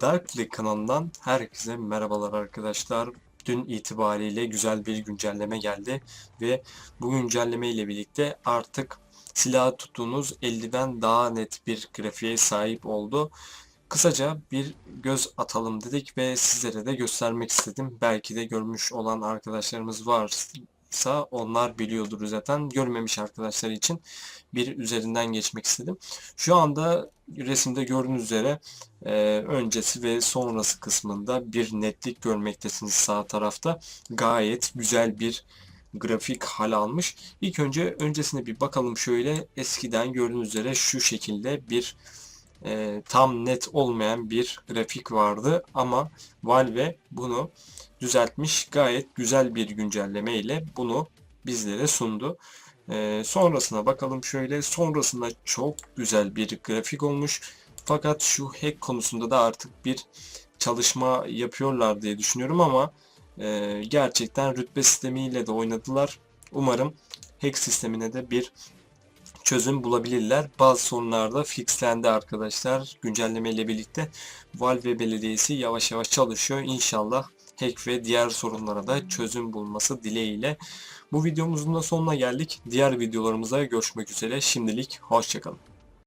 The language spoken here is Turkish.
Darkly kanalından herkese merhabalar arkadaşlar. Dün itibariyle güzel bir güncelleme geldi ve bu güncelleme ile birlikte artık silah tuttuğunuz eldiven daha net bir grafiğe sahip oldu. Kısaca bir göz atalım dedik ve sizlere de göstermek istedim. Belki de görmüş olan arkadaşlarımız varsa onlar biliyordur zaten. Görmemiş arkadaşlar için bir üzerinden geçmek istedim. Şu anda resimde gördüğünüz üzere e, öncesi ve sonrası kısmında bir netlik görmektesiniz sağ tarafta. Gayet güzel bir grafik hal almış. İlk önce öncesine bir bakalım şöyle. Eskiden gördüğünüz üzere şu şekilde bir e, tam net olmayan bir grafik vardı ama Valve bunu düzeltmiş. Gayet güzel bir güncelleme ile bunu bizlere sundu. E, sonrasına bakalım şöyle. Sonrasında çok güzel bir grafik olmuş. Fakat şu hack konusunda da artık bir çalışma yapıyorlar diye düşünüyorum ama e, gerçekten rütbe sistemiyle de oynadılar. Umarım hack sistemine de bir çözüm bulabilirler. Bazı sorunlarda fixlendi arkadaşlar. Güncelleme ile birlikte Valve Belediyesi yavaş yavaş çalışıyor. İnşallah hack ve diğer sorunlara da çözüm bulması dileğiyle. Bu videomuzun da sonuna geldik. Diğer videolarımıza görüşmek üzere. Şimdilik hoşçakalın.